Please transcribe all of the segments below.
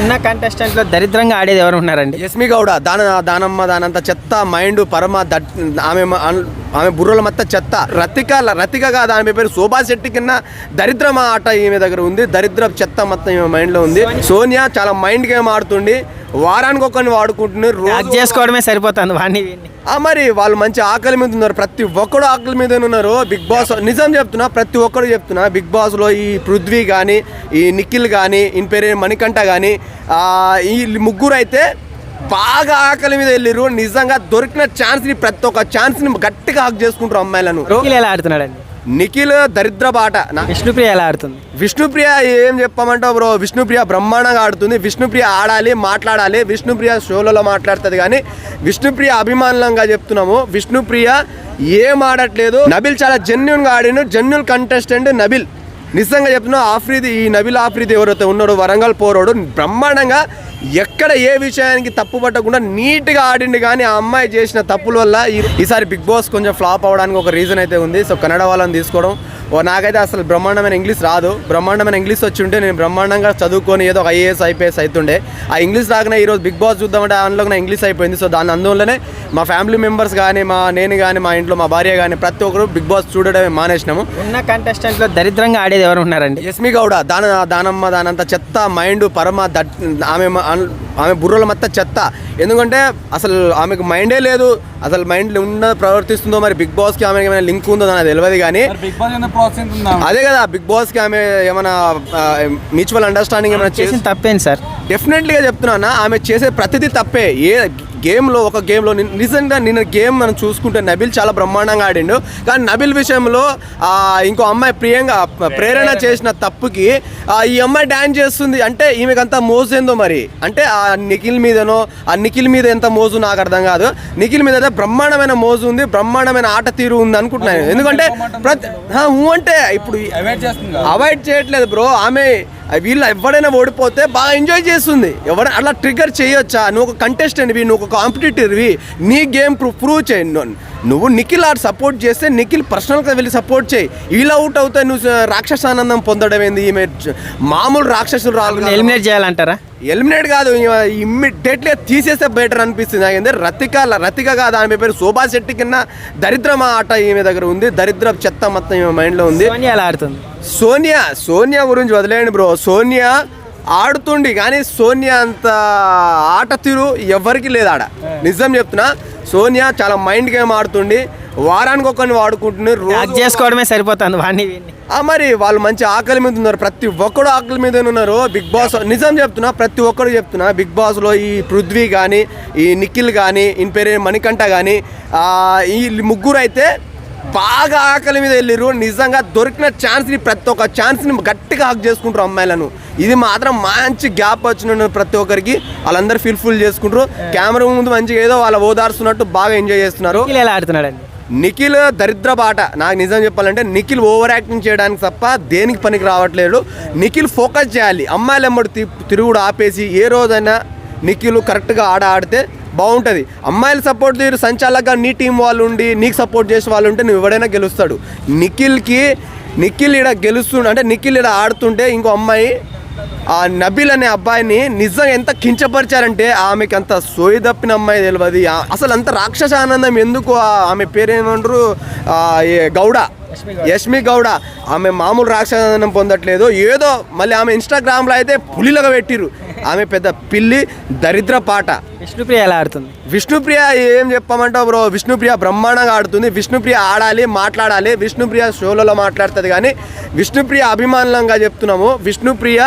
ఉన్న కంటెస్టెంట్లో దరిద్రంగా ఆడేది ఎవరు ఉన్నారండి? ఎస్మి గౌడ దాన దానమ్మ దానంత చెత్త మైండ్ పరమ దట్ ఆమె ఆమె బుర్రల మొత్తం చెత్త. రతిక రతిక కాదు ఆమె పేరు శోభా శెట్టి కింద దరిద్రం ఆట ఈమె దగ్గర ఉంది. దరిద్ర చెత్త మొత్తం ఈమె మైండ్లో ఉంది. సోనియా. చాలా మైండ్ గేమ్ ఆడుతుంది. వారానికి ఒకరిని వాడుకుంటున్నారు రోజు చేసుకోవడమే సరిపోతుంది వాడిని మరి వాళ్ళు మంచి ఆకలి మీద ఉన్నారు ప్రతి ఒక్కడు ఆకలి మీద ఉన్నారు. బిగ్ బాస్ నిజం చెప్తున్నా ప్రతి ఒక్కరు చెప్తున్నా బిగ్ బాస్లో ఈ పృథ్వీ కానీ ఈ నిఖిల్ కానీ ఈయన పేరు మణికంఠ కానీ ఈ ముగ్గురు అయితే బాగా ఆకలి మీద వెళ్ళిర్రు. నిజంగా దొరికిన ఛాన్స్ని ప్రతి ఒక్క ఛాన్స్ని గట్టిగా హాక్ చేసుకుంటారు అమ్మాయిలను. ఎలా ఆడుతున్నాడండి? నిఖిల్ దరిద్ర బాట. నా- విష్ణుప్రియ ఎలా ఆడుతుంది? విష్ణుప్రియ ఏం చెప్పమంటావు బ్రో? విష్ణుప్రియ బ్రహ్మాండంగా ఆడుతుంది. విష్ణుప్రియ ఆడాలి మాట్లాడాలి. విష్ణుప్రియ షోలలో మాట్లాడుతుంది కానీ విష్ణుప్రియ అభిమానులంగా చెప్తున్నాము. విష్ణుప్రియ ఏం ఆడట్లేదు. నబిల్ చాలా జెన్యున్గా ఆడిను జెన్యున్ కంటెస్టెంట్ నబిల్. నిజంగా చెప్తున్నా ఆఫ్రీది ఈ నబిల్ ఆఫ్రీది ఎవరైతే ఉన్నాడో వరంగల్ పోరాడు బ్రహ్మాండంగా ఎక్కడ ఏ విషయానికి తప్పు పట్టకుండా నీట్గా ఆడిండు కానీ ఆ అమ్మాయి చేసిన తప్పుల వల్ల ఈ- ఈసారి బిగ్ బాస్ కొంచెం ఫ్లాప్ అవడానికి ఒక రీజన్ అయితే ఉంది. సో కన్నడ వాళ్ళని తీసుకోవడం ఓ నాకైతే అసలు బ్రహ్మాండమైన ఇంగ్లీష్ రాదు. బ్రహ్మాండమైన ఇంగ్లీష్ వచ్చి ఉంటే నేను బ్రహ్మాండంగా చదువుకొని ఏదో ఒక ఐఏఎస్ ఐపీఎస్ అవుతుండే ఆ ఇంగ్లీష్ రాకనే ఈరోజు బిగ్ బాస్ చూద్దామంటే అందులో నా ఇంగ్లీష్ అయిపోయింది. సో దాని అందువల్లనే మా ఫ్యామిలీ మెంబర్స్ కానీ మా నేను కానీ మా ఇంట్లో మా భార్య కానీ ప్రతి ఒక్కరు బిగ్ బాస్ చూడడమే మానేసినాము. ఉన్న కంటెస్టెంట్లో దరిద్రంగా ఆడేది ఎవరు ఉన్నారండి? ఎస్మి గౌడ దాన దానమ్మ దానంత చెత్త మైండ్ పరమ దట్ ఆమె ఆమె బుర్రల మొత్తం చెత్త. ఎందుకంటే అసలు ఆమెకు మైండే లేదు. అసలు మైండ్ ఉన్న ప్రవర్తిస్తుందో మరి బిగ్ బాస్కి ఆమెకి ఏమైనా లింక్ ఉందో నాకు తెలియదు కానీ అదే కదా బిగ్ బాస్కి ఆమె ఏమైనా మ్యూచువల్ అండర్స్టాండింగ్ ఏమైనా చేసి చేసిన తప్పేంటి సార్? డెఫినెట్లీగా చెప్తున్నా ఆమె చేసే ప్రతిదీ తప్పే. ఏ గేమ్లో ఒక గేమ్లో నిజంగా నిన్న గేమ్ మనం చూసుకుంటే నబిల్ చాలా బ్రహ్మాండంగా ఆడిండు. కానీ నబిల్ విషయంలో ఇంకో అమ్మాయి ప్రియంగా ప్రేరణ చేసిన తప్పుకి ఈ అమ్మాయి డ్యాన్స్ చేస్తుంది. అంటే ఈమెకి అంత మోజు ఏందో మరి? అంటే ఆ నిఖిల్ మీదనో ఆ నిఖిల్ మీద ఎంత మోజు నాకు అర్థం కాదు. నిఖిల్ మీద అయితే బ్రహ్మాండమైన మోజు ఉంది బ్రహ్మాండమైన ఆట తీరు ఉంది అనుకుంటున్నాను. ఎందుకంటే ప్రతి అంటే ఇప్పుడు. అవాయిడ్ చేయట్లేదు బ్రో. ఆమె వీళ్ళు ఎవరైనా ఓడిపోతే బాగా ఎంజాయ్ చేస్తుంది. ఎవరైనా అలా ట్రిగర్ చేయొచ్చా? నువ్వు ఒక కంటెస్టెంట్వి నువ్వు ఒక కాంపిటేటివ్వి నీ గేమ్ ప్రూవ్ ప్రూవ్ చేయి. నువ్వు నిఖిల్ ఆడు సపోర్ట్ చేస్తే నిఖిల్ పర్సనల్గా వెళ్ళి సపోర్ట్ చేయి. వీళ్ళు అవుట్ అవుతే నువ్వు రాక్షస ఆనందం పొందడం ఏంది ఈమె మామూలు రాక్షసులు రాళ్ళు ఎలిమినేట్ చేయాలంటారా? ఎలిమినేట్ కాదు. ఇమ్మీడియట్లీ తీసేస్తే బెటర్ అనిపిస్తుంది. ఏంది? రతిక రతిక కాదు. ఆమె పేరు శోభా శెట్టి కింద దరిద్రం ఆట ఈమె దగ్గర ఉంది. దరిద్ర చెత్త మొత్తం ఈమె మైండ్లో ఉంది. ఆడుతుంది? సోనియా సోనియా గురించి వదిలేయండి బ్రో. సోనియా ఆడుతుండి కానీ సోనియా అంత ఆట తీరు ఎవరికి లేదు ఆడ. నిజం చెప్తున్నా సోనియా చాలా మైండ్ గేమ్ ఆడుతుండి వారానికి ఒకరిని వాడుకుంటుంది రోజు చేసుకోవడమే సరిపోతుంది వాడిని మరి వాళ్ళు మంచి ఆకలి మీద ఉన్నారు. ప్రతి ఒక్కడు ఆకలి మీద ఉన్నారు. బిగ్ బాస్ నిజం చెప్తున్నా ప్రతి ఒక్కరు చెప్తున్నా బిగ్ బాస్లో ఈ పృథ్వీ కానీ ఈ నిఖిల్ కానీ ఈయన పేరు మణికంఠ కానీ ఈ ముగ్గురు అయితే బాగా ఆకలి మీద వెళ్ళిర్రు. నిజంగా దొరికిన ఛాన్స్ని ప్రతి ఒక్క ఛాన్స్ని గట్టిగా హాక్ చేసుకుంటారు అమ్మాయిలను. ఇది మాత్రం మంచి గ్యాప్ వచ్చిన ప్రతి ఒక్కరికి. వాళ్ళందరూ ఫీల్ ఫుల్ చేసుకుంటారు. కెమెరా ముందు మంచిగా ఏదో వాళ్ళ ఓదార్స్తున్నట్టు బాగా ఎంజాయ్ చేస్తున్నారు. ఎలా ఆడుతున్నాడండి? నిఖిల్ దరిద్ర బాట. నాకు నిజం చెప్పాలంటే నిఖిల్ ఓవర్ యాక్టింగ్ చేయడానికి తప్ప దేనికి పనికి రావట్లేదు. నిఖిల్ ఫోకస్ చేయాలి. అమ్మాయిలు ఎమ్మడి తి- తిరుగుడు ఆపేసి ఏ రోజైనా నిఖిల్ కరెక్ట్గా ఆడ ఆడితే బాగుంటుంది. అమ్మాయిలు సపోర్ట్ తీరు సంచాలకుగా నీ టీం వాళ్ళు ఉండి నీకు సపోర్ట్ చేసే వాళ్ళు ఉంటే నువ్వు ఎవడైనా గెలుస్తాడు. నిఖిల్కి నిఖిల్ ఇక్కడ గెలుస్తుండే అంటే నిఖిల్ ఇక్కడ ఆడుతుంటే ఇంకో అమ్మాయి ఆ నబీల్ అనే అబ్బాయిని నిజం ఎంత కించపరిచారంటే ఆమెకి అంత సోయి తప్పిన అమ్మాయి తెలియదు అసలు అంత రాక్షస ఆనందం ఎందుకు ఆ- ఆమె పేరేమంటారు? గౌడ. యష్మి గౌడ. ఆమె మామూలు రాక్షస ఆనందం పొందట్లేదు. ఏదో మళ్ళీ ఆమె ఇన్స్టాగ్రామ్లో అయితే పులిలాగా పెట్టిరు ఆమె పెద్ద పిల్లి దరిద్ర పాట. విష్ణుప్రియ ఎలా ఆడుతుంది? విష్ణుప్రియ ఏం చెప్పమంటావు బ్రో? విష్ణుప్రియ బ్రహ్మాండంగా ఆడుతుంది. విష్ణుప్రియ ఆడాలి మాట్లాడాలి. విష్ణుప్రియ షోలలో మాట్లాడుతుంది కానీ విష్ణుప్రియ అభిమానులంగా చెప్తున్నాము. విష్ణుప్రియ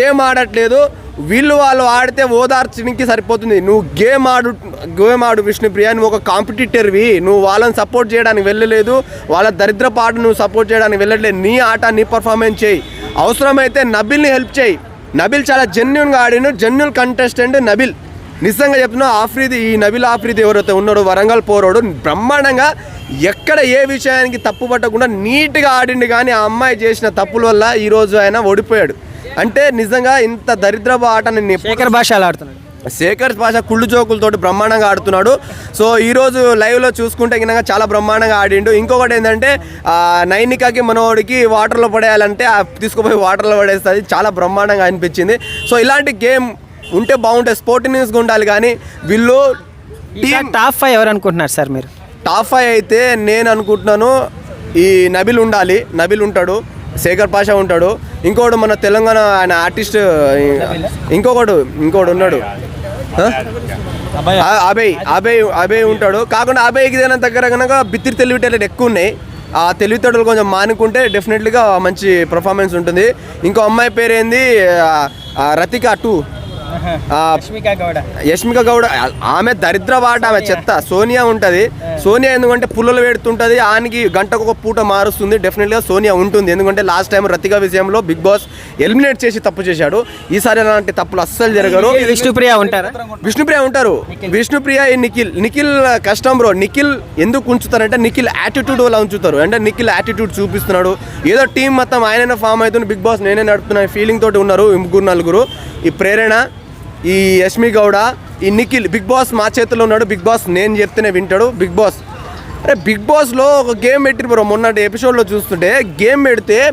ఏం ఆడట్లేదు. వీళ్ళు వాళ్ళు ఆడితే ఓదార్చడానికి సరిపోతుంది. నువ్వు గేమ్ ఆడు గేమ్ ఆడు విష్ణుప్రియ నువ్వు ఒక కాంపిటీటర్వి. నువ్వు వాళ్ళని సపోర్ట్ చేయడానికి వెళ్ళలేదు. వాళ్ళ దరిద్ర పాట నువ్వు సపోర్ట్ చేయడానికి వెళ్ళట్లేదు. నీ ఆట నీ పర్ఫార్మెన్స్ చేయి. అవసరమైతే నబిల్ని హెల్ప్ చేయి. నబిల్ చాలా జెన్యున్గా ఆడిను జెన్యున్ కంటెస్టెంట్ నబిల్. నిజంగా చెప్తున్నా ఆఫ్రీది ఈ నబిల్ ఆఫ్రీది ఎవరైతే ఉన్నాడో వరంగల్ పోరాడు బ్రహ్మాండంగా ఎక్కడ ఏ విషయానికి తప్పు పట్టకుండా నీట్గా ఆడిండు. కానీ ఆ అమ్మాయి చేసిన తప్పుల వల్ల ఈరోజు ఆయన ఓడిపోయాడు. అంటే నిజంగా ఇంత దరిద్రపు ఆట నేను శేఖర్ భాష ఆడుతున్నాడు? శేఖర్ పాషా కుళ్ళు జోకులతోటి బ్రహ్మాండంగా ఆడుతున్నాడు. సో ఈరోజు లైవ్లో చూసుకుంటే గినక చాలా బ్రహ్మాండంగా ఆడిండు. ఇంకొకటి ఏంటంటే ఆ, నైనికాకి మనోడికి వాటర్లో పడేయాలంటే తీసుకుపోయి వాటర్లో పడేస్తుంది. చాలా బ్రహ్మాండంగా అనిపించింది. సో ఇలాంటి గేమ్ ఉంటే బాగుంటుంది స్పోర్ట్ న్యూస్గా ఉండాలి కానీ వీళ్ళు టీం టాప్ ఫైవ్ ఎవరు అనుకుంటున్నారు సార్ మీరు? టాప్ ఫైవ్ అయితే నేను అనుకుంటున్నాను ఈ నబిల్ ఉండాలి. నబిల్ ఉంటాడు. శేఖర్ పాషా ఉంటాడు. ఇంకోడు మన తెలంగాణ ఆయన ఆర్టిస్ట్ ఇంకొకడు ఇంకోడు ఉన్నాడు. అభయ్. అభయ్ అభయ్ ఉంటాడు. కాకుండా అభయ్కి దేని దగ్గర కనుక బిత్తిరి తెలివితేటలు ఎక్కువ ఉన్నాయి. ఆ తెలివితేటలు కొంచెం మానుకుంటే డెఫినెట్లీగా మంచి పర్ఫార్మెన్స్ ఉంటుంది. ఇంకో అమ్మాయి పేరు ఏంది ఆ, ఆ, రతిక టూ. యష్మిక గౌడ. ఆమె దరిద్ర వాట ఆమె చెత్త సోనియా ఉంటది. సోనియా ఎందుకంటే పుల్లలు పెడుతుంటది ఆనికి గంటకు ఒక పూట మారుస్తుంది డెఫినెట్గా సోనియా ఉంటుంది. ఎందుకంటే లాస్ట్ టైం రతిక విషయంలో బిగ్ బాస్ ఎలిమినేట్ చేసి తప్పు చేశాడు. ఈసారి అలాంటి తప్పులు అస్సలు జరగరు. విష్ణుప్రియ ఉంటారా. విష్ణుప్రియ ఉంటారు. విష్ణుప్రియ నిఖిల్ నిఖిల్ కష్టం బ్రో. నిఖిల్ ఎందుకు ఉంచుతారంటే నిఖిల్ యాటిట్యూడ్ వల్ల ఉంచుతారు. అంటే నిఖిల్ యాటిట్యూడ్ చూపిస్తున్నాడు. ఏదో టీం మొత్తం ఆయననే ఫామ్ అవుతుంది బిగ్ బాస్ నేనే నడుపుతున్నా ఫీలింగ్ తోటి ఉన్నారు ముగ్గురు నలుగురు. ఈ ప్రేరణ ఈ యష్మి గౌడ ఈ నిఖిల్ బిగ్ బాస్ మా చేతిలో ఉన్నాడు. బిగ్ బాస్ నేను చెప్తేనే వింటాడు. Big boss. అరే బిగ్ బాస్లో ఒక గేమ్ పెట్టి బ్రో. మొన్నటి ఎపిసోడ్లో చూస్తుంటే గేమ్ పెడితే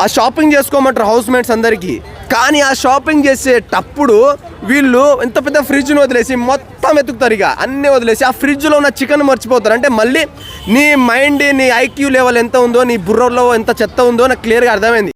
ఆ షాపింగ్ చేసుకోమంటారు హౌస్ మేట్స్ అందరికీ. కానీ ఆ షాపింగ్ చేసేటప్పుడు వీళ్ళు ఎంత పెద్ద ఫ్రిడ్జ్ని వదిలేసి మొత్తం ఎత్తుకుతారు ఇక. అన్నీ వదిలేసి ఆ ఫ్రిడ్జ్లో ఉన్న చికెన్ మర్చిపోతారు. అంటే మళ్ళీ నీ మైండ్ నీ ఐక్యూ లెవెల్ ఎంత ఉందో నీ బుర్రలో ఎంత చెత్త ఉందో నాకు క్లియర్గా అర్థమైంది.